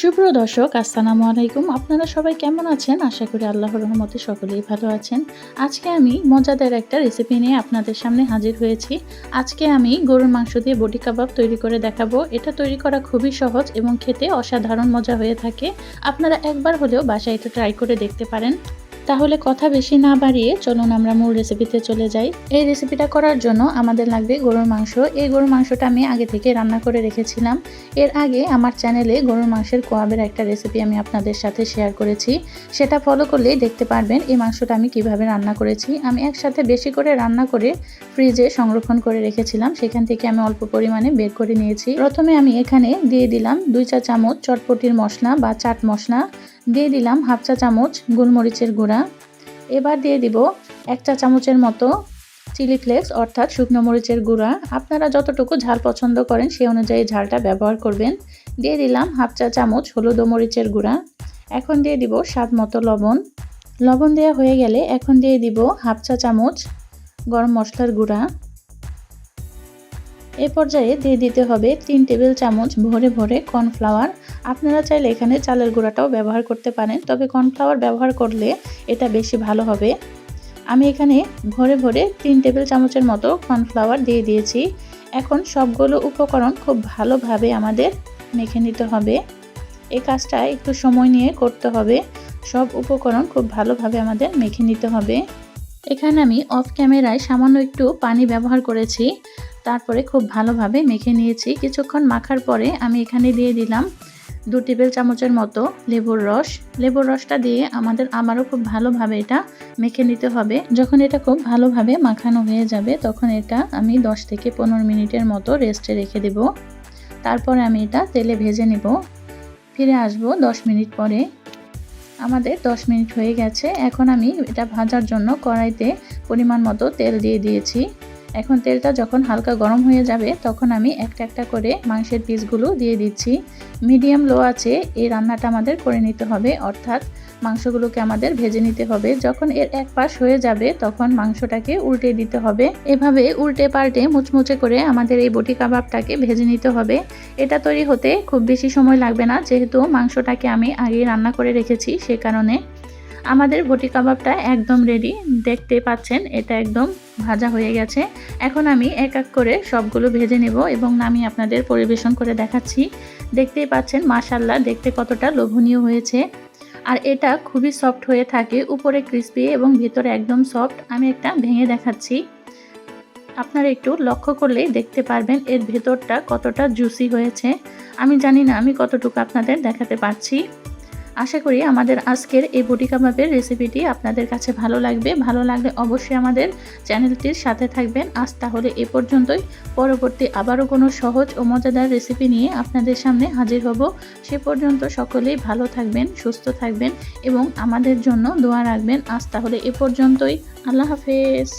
সুপ্রিয় দর্শক, আসসালামু আলাইকুম। আপনারা সবাই কেমন আছেন? আশা করি আল্লাহর রহমতে সকলেই ভালো আছেন। আজকে আমি মজাদার একটা রেসিপি নিয়ে আপনাদের সামনে হাজির হয়েছি। আজকে আমি গরুর মাংস দিয়ে বডি কাবাব তৈরি করে দেখাবো। এটা তৈরি করা খুবই সহজ এবং খেতে অসাধারণ মজা হয়ে থাকে। আপনারা একবার হলেও বাসায় এটা ট্রাই করে দেখতে পারেন। তাহলে কথা বেশি না বাড়িয়ে চলুন আমরা মূল রেসিপিতে চলে যাই। এই রেসিপিটা করার জন্য আমাদের লাগবে গরুর মাংস। এই গরুর মাংসটা আমি আগে থেকে রান্না করে রেখেছিলাম। এর আগে আমার চ্যানেলে গরুর মাংসের কোয়াবের একটা রেসিপি আমি আপনাদের সাথে শেয়ার করেছি। সেটা ফলো করলেই দেখতে পারবেন এই মাংসটা আমি কীভাবে রান্না করেছি। আমি একসাথে বেশি করে রান্না করে ফ্রিজে সংরক্ষণ করে রেখেছিলাম। সেখান থেকে আমি অল্প পরিমাণে বের করে নিয়েছি। প্রথমে আমি এখানে দিয়ে দিলাম দুই চা চামচ চটপটির মশলা বা চাট মশলা। দিয়ে দিলাম হাফ চা চামচ গোলমরিচের গুঁড়া। এবার দিয়ে দিব এক চা চামচের মতো চিলি ফ্লেক্স, অর্থাৎ শুকনো মরিচের গুঁড়া। আপনারা যতটুকু ঝাল পছন্দ করেন সেই অনুযায়ী ঝালটা ব্যবহার করবেন। দিয়ে দিলাম হাফ চা চামচ হলুদ মরিচের গুঁড়া। এখন দিয়ে দিব স্বাদ মতো লবণ। লবণ দেওয়া হয়ে গেলে এখন দিয়ে দিব হাফ চা চামচ গরম মশলার গুঁড়া। এ পর্যায়ে দিয়ে দিতে হবে তিন টেবিল চামচ ভরে ভরে কর্নফ্লাওয়ার। আপনারা চাইলে এখানে চালের গুঁড়াটাও ব্যবহার করতে পারেন, তবে কর্নফ্লাওয়ার ব্যবহার করলে এটা বেশি ভালো হবে। আমি এখানে ভরে ভরে তিন টেবিল চামচের মতো কর্নফ্লাওয়ার দিয়ে দিয়েছি। এখন সবগুলো উপকরণ খুব ভালোভাবে আমাদের মেখে নিতে হবে। এই কাজটা একটু সময় নিয়ে করতে হবে। সব উপকরণ খুব ভালোভাবে আমাদের মেখে নিতে হবে। এখানে আমি অফ ক্যামেরায় সামান্য একটু পানি ব্যবহার করেছি। তারপরে খুব ভালোভাবে মেখে নিয়েছি। কিছুক্ষণ মাখার পরে আমি এখানে দিয়ে দিলাম দু টেবিল চামচের মতো লেবুর রস। লেবুর রসটা দিয়ে আমাদের আবারও খুব ভালোভাবে এটা মেখে নিতে হবে। যখন এটা খুব ভালোভাবে মাখানো হয়ে যাবে, তখন এটা আমি 10 থেকে পনেরো মিনিটের মতো রেস্টে রেখে দেব। তারপরে আমি এটা তেলে ভেজে নেব। ফিরে আসব 10 মিনিট পরে। আমাদের 10 মিনিট হয়ে গেছে। এখন আমি এটা ভাজার জন্য কড়াইতে পরিমাণ মতো তেল দিয়ে দিয়েছি। এখন তেলটা যখন হালকা গরম হয়ে যাবে, তখন আমি একটা একটা করে মাংসের পিসগুলো দিয়ে দিচ্ছি। মিডিয়াম লো আছে, এই রান্নাটা আমাদের করে নিতে হবে। অর্থাৎ মাংসগুলোকে আমাদের ভেজে নিতে হবে। যখন এর এক পাশ হয়ে যাবে, তখন মাংসটাকে উল্টে দিতে হবে। এভাবে উল্টে পাল্টে মুচমুচে করে আমাদের এই বটি কাবাবটাকে ভেজে নিতে হবে। এটা তৈরি হতে খুব বেশি সময় লাগবে না, যেহেতু মাংসটাকে আমি আগে রান্না করে রেখেছি, সে কারণে। আমাদের বটি কাবাবটা একদম রেডি দেখতে পাচ্ছেন, এটা একদম ভাজা হয়ে গেছে। এখন আমি এক এক করে সবগুলো ভেজে নেব এবং আমি আপনাদের পরিবেশন করে দেখাচ্ছি। দেখতেই পাচ্ছেন মাশাল্লাহ দেখতে কতটা লোভনীয় হয়েছে। আর এটা খুবই সফট হয়ে থাকে, উপরে ক্রিস্পি এবং ভিতরে একদম সফট আমি একটা ভেঙে দেখাচ্ছি। আপনারা একটু লক্ষ্য করলেই দেখতে পারবেন এর ভেতরটা কতটা জুসি হয়েছে। আমি জানি না আমি কতটুকু আপনাদের দেখাতে পারছি। আশা করি আমাদের আজকের এই বটি কাবাবের রেসিপিটি আপনাদের কাছে ভালো লাগবে। ভালো লাগলে অবশ্যই আমাদের চ্যানেলটির সাথে থাকবেন। আজ তাহলে এ পর্যন্তই। পরবর্তী আবারও কোনো সহজ ও মজাদার রেসিপি নিয়ে আপনাদের সামনে হাজির হব। সে পর্যন্ত সকলেই ভালো থাকবেন, সুস্থ থাকবেন এবং আমাদের জন্য দোয়া রাখবেন। আজ তাহলে এ পর্যন্তই। আল্লাহ হাফেজ।